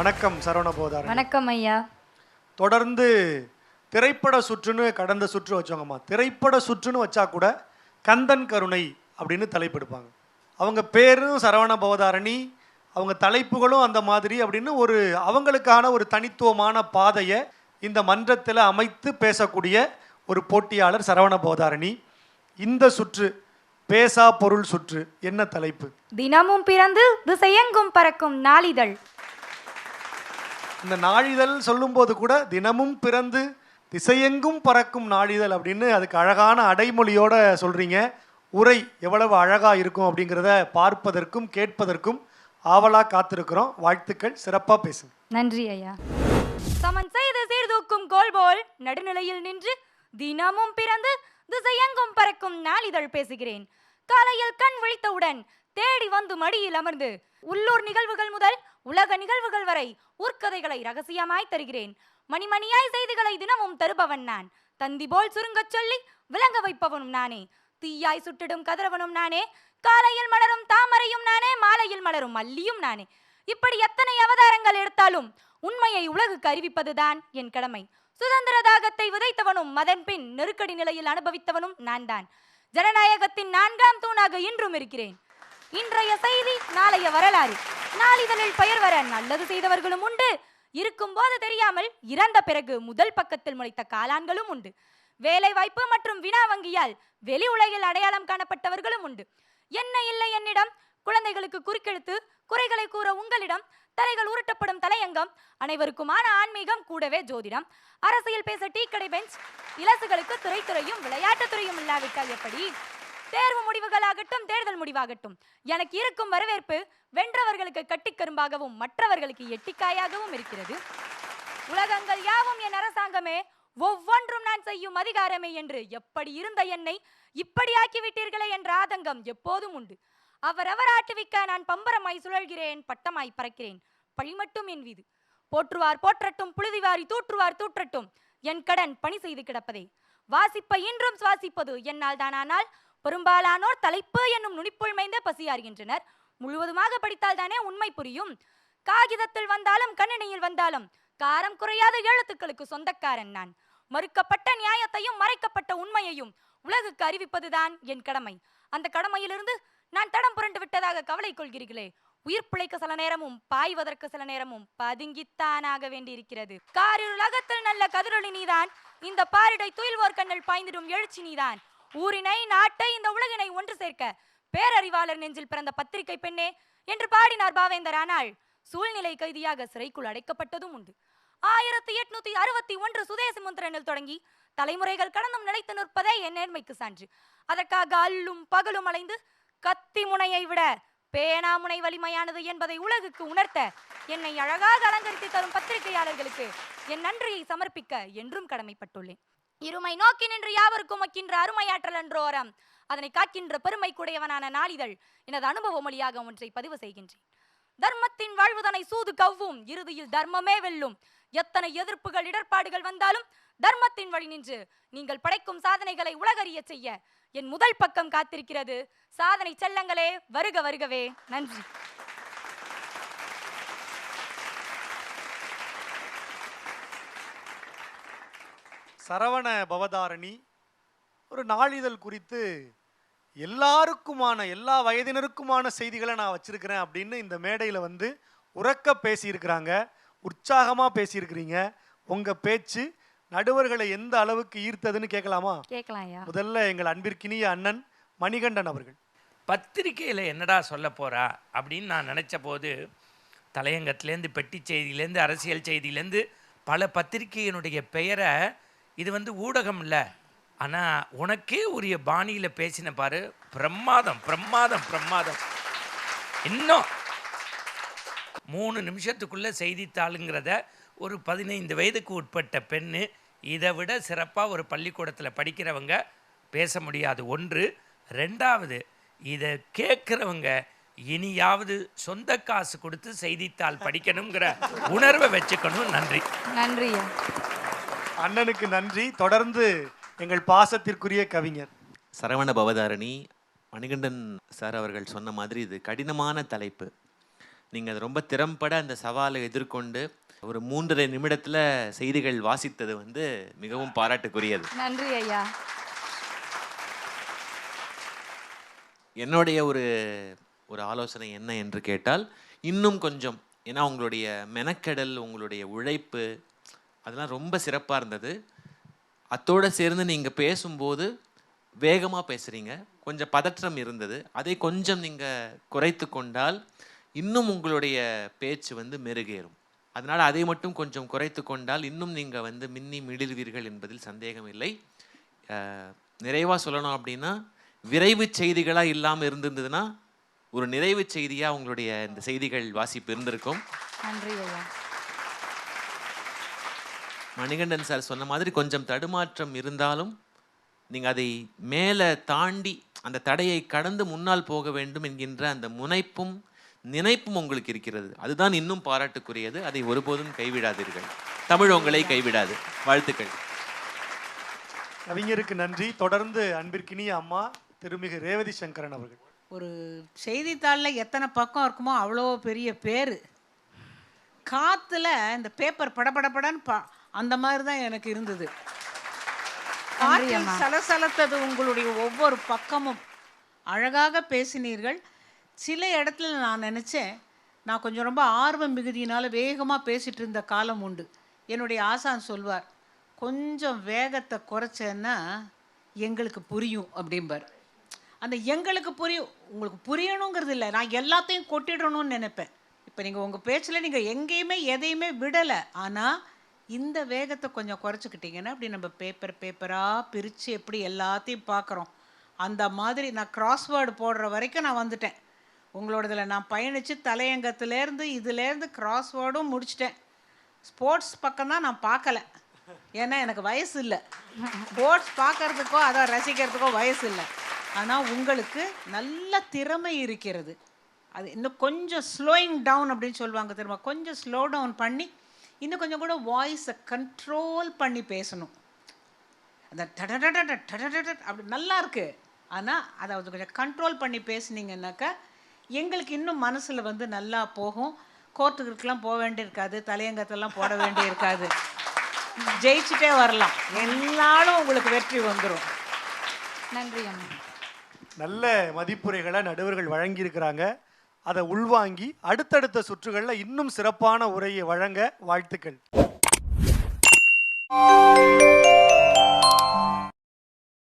வணக்கம் சரவணபோதாரன் வணக்கம் ஐயா. தொடர்ந்து திரைப்பட சுற்றுன்னு கடந்த சுற்று வச்சவங்கம்மா திரைப்பட சுற்றுன்னு வச்சா கூட கந்தன் கருணை அப்படின்னு தலைப்பெடுப்பாங்க. அவங்க பேரும் சரவண பவதாரணி அவங்க தலைப்புகளும் அந்த மாதிரி அப்படின்னு ஒரு அவங்களுக்கான ஒரு தனித்துவமான பாதையை இந்த மன்றத்தில் அமைத்து பேசக்கூடிய ஒரு போட்டியாளர் சரவண பவதாரணி இந்த சுற்று பேசா பொருள் சுற்று என்ன தலைப்பு? தினமும் பிறந்து திசையெங்கும் பறக்கும் நாளிதழ். இந்த நாளிதழ் சொல்லும்போது கூட தினமும் பிறந்து திசையெங்கும் பறக்கும் நாளிதழ் அப்படின்னு அதுக்கு அழகான அடைமொழியோட சொல்கிறீங்க உரை எவ்வளவு அழகாக இருக்கும் அப்படிங்கிறத பார்ப்பதற்கும் கேட்பதற்கும் ஆவலாக காத்திருக்கிறோம். வாழ்த்துக்கள் சிறப்பாக பேசுங்க. நன்றி ஐயா. சமன் செய்து சீர்தூக்கும் கோல் போல் நடுநிலையில் நின்று தினமும் பிறந்து திசையெங்கும் பறக்கும் நாளிதழ் பேசுகிறேன். காலையில் கண் விழித்தவுடன் தேடி வந்து மடியில் அமர்ந்து உள்ளூர் நிகழ்வுகள் முதல் உலக நிகழ்வுகள் வரை ஊர்க்கதைகளை ரகசியமாய் தருகிறேன். மணிமணியாய் செய்திகளை தினமும் தருபவன் நான். தந்தி போல் சுருங்கச் சொல்லி விளங்க வைப்பவனும் நானே. தீயாய் சுட்டிடும் கதிரவனும் நானே. காலையில் மலரும் தாமரையும் நானே. மாலையில் மலரும் மல்லியும் நானே. இப்படி எத்தனை அவதாரங்கள் எடுத்தாலும் உண்மையை உலகுக்கு அறிவிப்பதுதான் என் கடமை. சுதந்திர தாகத்தை விதைத்தவனும் அதன் பின் நெருக்கடி நிலையில் அனுபவித்தவனும் நான் தான். ஜனநாயகத்தின் நான்காம் தூணாக இன்றும் இருக்கிறேன். இன்றைய செய்தி நாளைய வரலாறு. நாளிதழில் பெயர் வர நல்லது செய்தவர்களும் உண்டு. இருக்கும்போது தெரியாமல் இறந்த பிறகு முதல் பக்கத்தில் முளைத்த காளான்களும் உண்டு. வேலை வாய்ப்பு மற்றும் வினா வங்கியால் வெளி உலகில் அடையாளம் காணப்பட்டவர்களும் உண்டு. என்ன இல்லை என்னிடம்? குழந்தைகளுக்கு குறுக்கெழுத்து குறைகளை கூற உங்களிடம் தலைகள் உருட்டப்படும் தலையங்கம் அனைவருக்குமான ஆன்மீகம் கூடவே ஜோதிடம். அரசியல் பேச டீ கடை பெஞ்ச் இலசுகளுக்கு துறைத்துறையும் விளையாட்டுத் துறையும் இல்லாவிட்டால் எப்படி? தேர்வு முடிவுகளாகட்டும் தேர்தல் முடிவாகட்டும். எனக்கு இருக்கும் வரவேற்பு வென்றவர்களுக்கு கட்டிக்கரும்பாகவும் மற்றவர்களுக்கு எட்டிக்காயாகவும் இருக்கிறது. உலகங்கள் யாவும் என் அரசாங்கமே ஒவ்வொன்றும் நான் செய்யும் அதிகாரமே என்று எப்படி இருந்த என்னை இப்படி ஆக்கிவிட்டீர்களே என்ற ஆதங்கம் எப்போதும் உண்டு. அவரவர் ஆட்டுவிக்க நான் பம்பரமாய் சுழல்கிறேன் பட்டமாய் பறக்கிறேன். பழி மட்டும் என் வீது போற்றுவார் போற்றட்டும் புழுதிவாரி தூற்றுவார் தூற்றட்டும். என் கடன் பணி செய்து கிடப்பதே. வாசிப்ப இன்றும் சுவாசிப்பது என்னால் தானானால் பெரும்பாலானோர் தலைப்பு என்னும் நுனிப்புள் மைந்த பசியாறுகின்றனர் முழுவதுமாக படித்தால் தானே உண்மை புரியும். காகிதத்தில் வந்தாலும் கணினியில் வந்தாலும் காரம் குறையாத எழுத்துக்களுக்கு சொந்தக்காரன் நான். மறுக்கப்பட்ட நியாயத்தையும் மறைக்கப்பட்ட உண்மையையும் உலகுக்கு அறிவிப்பதுதான் என் கடமை. அந்த கடமையிலிருந்து நான் தடம் புரண்டு விட்டதாக கவலை கொள்கிறீர்களே. உயிர் பிழைக்க சில நேரமும் பாய்வதற்கு சில நேரமும் பதுங்கித்தானாக வேண்டியிருக்கிறது. காரிருலகத்தில் நல்ல கதிரொளி நீதான். இந்த பாரிடை துயில்வோர் கண்ணில் பாய்ந்திடும் எழுச்சி நீதான். ஊரினை நாட்டை இந்த உலகினை ஒன்று சேர்க்க. பேரறிவாளர் நெஞ்சில் பிறந்த பத்திரிகை பெண்ணே என்று பாடினார் பாவேந்தர். ஆனால் சூழ்நிலை கைதியாக சிறைக்குள் அடைக்கப்பட்டதும் உண்டு. ஆயிரத்தி எட்நூத்தி அறுபத்தி ஒன்று சுதேசி முந்திரனில் தொடங்கி தலைமுறைகள் கடந்தும் நிலைத்து நிற்பதே என் நேர்மைக்கு சான்று. அதற்காக அல்லும் பகலும் அலைந்து கத்தி முனையை விட பேனா முனை வலிமையானது என்பதை உலகுக்கு உணர்த்த என்னை அழகாக அலங்கரித்து தரும் பத்திரிகையாளர்களுக்கு என் நன்றியை சமர்ப்பிக்க என்றும் கடமைப்பட்டுள்ளேன். இருமை நோக்கி நின்று யாவருக்கும் மக்கின்ற அருமையாற்றல் என்றோரம் அதனை காக்கின்ற பெருமைக்குடையவனான நாளிதழ். எனது அனுபவ மொழியாக ஒன்றை பதிவு செய்கின்றேன். தர்மத்தின் வாழ்வுதனை சூது கவ்வும். இறுதியில் தர்மமே வெல்லும். எத்தனை எதிர்ப்புகள் இடர்பாடுகள் வந்தாலும் தர்மத்தின் வழி நின்று நீங்கள் படைக்கும் சாதனைகளை உலகறிய செய்ய என் முதல் பக்கம் காத்திருக்கிறது. சாதனை செல்லங்களே வருக வருகவே. நன்றி. சரவண பவதாரணி ஒரு நாளிதழ் குறித்து எல்லாருக்குமான எல்லா வயதினருக்குமான செய்திகளை நான் வச்சிருக்கிறேன் அப்படின்னு இந்த மேடையில் வந்து உறக்க பேசியிருக்கிறாங்க. உற்சாகமாக பேசியிருக்கிறீங்க. உங்கள் பேச்சு நடுவர்களை எந்த அளவுக்கு ஈர்த்ததுன்னு கேட்கலாமா? கேட்கலாம் முதல்ல எங்கள் அன்பிற்கினிய அண்ணன் மணிகண்டன் அவர்கள். பத்திரிக்கையில் என்னடா சொல்ல போறா அப்படின்னு நான் நினச்ச போது தலையங்கத்திலேருந்து பெட்டி செய்தியிலேருந்து அரசியல் செய்தியிலேருந்து பல பத்திரிகையினுடைய பெயரை இது வந்து ஊடகம் இல்லை ஆனால் உனக்கே உரிய பாணியில் பேசின பாரு பிரமாதம் பிரமாதம் பிரமாதம். இன்னும் மூணு நிமிஷத்துக்குள்ளே செய்தித்தாளுங்கிறத ஒரு பதினைந்து வயதுக்கு உட்பட்ட பெண்ணு இதை விட சிறப்பாக ஒரு பள்ளிக்கூடத்தில் படிக்கிறவங்க பேச முடியாது. ஒன்று. ரெண்டாவது இதை கேட்குறவங்க இனியாவது சொந்த காசு கொடுத்து செய்தித்தாள் படிக்கணுங்கிற உணர்வை வச்சுக்கணும். நன்றி. நன்றி அண்ணனுக்கு நன்றி. தொடர்ந்து எங்கள் பாசத்திற்குரிய கவிஞர். சரவண பவதாரணி மணிகண்டன் சார் அவர்கள் சொன்ன மாதிரி இது கடினமான தலைப்பு. நீங்கள் அது ரொம்ப திறம்பட அந்த சவாலை எதிர்கொண்டு ஒரு மூன்றரை நிமிடத்தில் செய்திகள் வாசித்தது வந்து மிகவும் பாராட்டுக்குரியது. நன்றி ஐயா. என்னுடைய ஒரு ஒரு ஆலோசனை என்ன என்று கேட்டால் இன்னும் கொஞ்சம். ஏன்னா உங்களுடைய மெனக்கெடல் உங்களுடைய உழைப்பு அதெல்லாம் ரொம்ப சிறப்பாக இருந்தது. அத்தோடு சேர்ந்து நீங்கள் பேசும்போது வேகமாக பேசுகிறீங்க கொஞ்சம் பதற்றம் இருந்தது. அதை கொஞ்சம் நீங்கள் குறைத்து கொண்டால் இன்னும் உங்களுடைய பேச்சு வந்து மெருகேறும். அதனால் அதை மட்டும் கொஞ்சம் குறைத்து கொண்டால் இன்னும் நீங்கள் வந்து மின்னி மிளிர்வீர்கள் என்பதில் சந்தேகம் இல்லை. நிறைவாக சொல்லணும் அப்படின்னா விரைவு செய்திகளாக இல்லாமல் இருந்திருந்ததுன்னா ஒரு நிறைவு செய்தியாக உங்களுடைய இந்த செய்திகள் வாசிப்பு இருந்திருக்கும். நன்றி ஐயா. மணிகண்டன் சார் சொன்ன மாதிரி கொஞ்சம் தடுமாற்றம் இருந்தாலும் நீங்கள் அதை மேலே தாண்டி அந்த தடையை கடந்து முன்னால் போக வேண்டும் என்கின்ற அந்த முனைப்பும் நினைப்பும் உங்களுக்கு இருக்கிறது. அதுதான் இன்னும் பாராட்டுக்குரியது. அதை ஒருபோதும் கைவிடாதீர்கள். தமிழ் உங்களை கைவிடாது. வாழ்த்துக்கள். கவிஞருக்கு நன்றி. தொடர்ந்து அன்பிற்கினிய அம்மா திருமிகு ரேவதி சங்கரன் அவர்கள். ஒரு செய்தித்தாளில் எத்தனை பக்கம் இருக்குமோ அவ்வளோ பெரிய பேர். காற்றுல இந்த பேப்பர் படபடபடன்னு பா அந்த மாதிரி தான் எனக்கு இருந்தது. காற்றில் சலசலத்தது உங்களுடைய ஒவ்வொரு பக்கமும். அழகாக பேசினீர்கள். சில இடத்துல நான் நினச்சேன் நான் கொஞ்சம் ரொம்ப ஆர்வம் மிகுதியினால் வேகமாக பேசிட்டு இருந்த காலம் உண்டு. என்னுடைய ஆசான் சொல்வார் கொஞ்சம் வேகத்தை குறைச்சேன்னா எங்களுக்கு புரியும் அப்படிம்பார். அந்த எங்களுக்கு புரியும் உங்களுக்கு புரியணுங்கிறது இல்லை. நான் எல்லாத்தையும் கொட்டிடணும்னு நினைப்பேன். இப்போ நீங்கள் உங்கள் பேச்சில் நீங்கள் எங்கேயுமே எதையுமே விடலை. ஆனால் இந்த வேகத்தை கொஞ்சம் குறைச்சிக்கிட்டிங்கன்னா அப்படி நம்ம பேப்பர் பேப்பராக பிரித்து எப்படி எல்லாத்தையும் பார்க்குறோம். அந்த மாதிரி நான் கிராஸ்வேர்டு போடுற வரைக்கும் நான் வந்துட்டேன். உங்களோடதில் நான் பயணித்து தலையங்கத்துலேருந்து இதுலேருந்து கிராஸ்வேர்டும் முடிச்சிட்டேன். ஸ்போர்ட்ஸ் பக்கம் தான் நான் பார்க்கல. ஏன்னா எனக்கு வயசு இல்லை. ஸ்போர்ட்ஸ் பார்க்கறதுக்கோ அதை ரசிக்கிறதுக்கோ வயசு இல்லை. ஆனால் உங்களுக்கு நல்ல திறமை இருக்கிறது. அது இன்னும் கொஞ்சம் ஸ்லோயிங் டவுன் அப்படின்னு சொல்லுவாங்க தெரியுமா? கொஞ்சம் ஸ்லோ டவுன் பண்ணி இன்னும் கொஞ்சம் கூட வாய்ஸை கண்ட்ரோல் பண்ணி பேசணும். அந்த டடடடட டடடட அப்படி நல்லா இருக்கு. ஆனால் அதை வந்து கொஞ்சம் கண்ட்ரோல் பண்ணி பேசுனீங்கன்னாக்கா எங்களுக்கு இன்னும் மனசில் வந்து நல்லா போகும். கோர்ட்டுகளுக்கெல்லாம் போக வேண்டியிருக்காது தலையங்கத்தெல்லாம் போட வேண்டியிருக்காது ஜெயிச்சுட்டே வரலாம். எல்லாரும் உங்களுக்கு வெற்றி வந்துடும் நன்றி அம்மா நல்ல மதிப்புரைகளை நடுவர்கள் வழங்கியிருக்கிறாங்க. அதை உள்வாங்கி அடுத்தடுத்த சுற்றுகளில் இன்னும் சிறப்பான உரையை வழங்க வாழ்த்துக்கள்.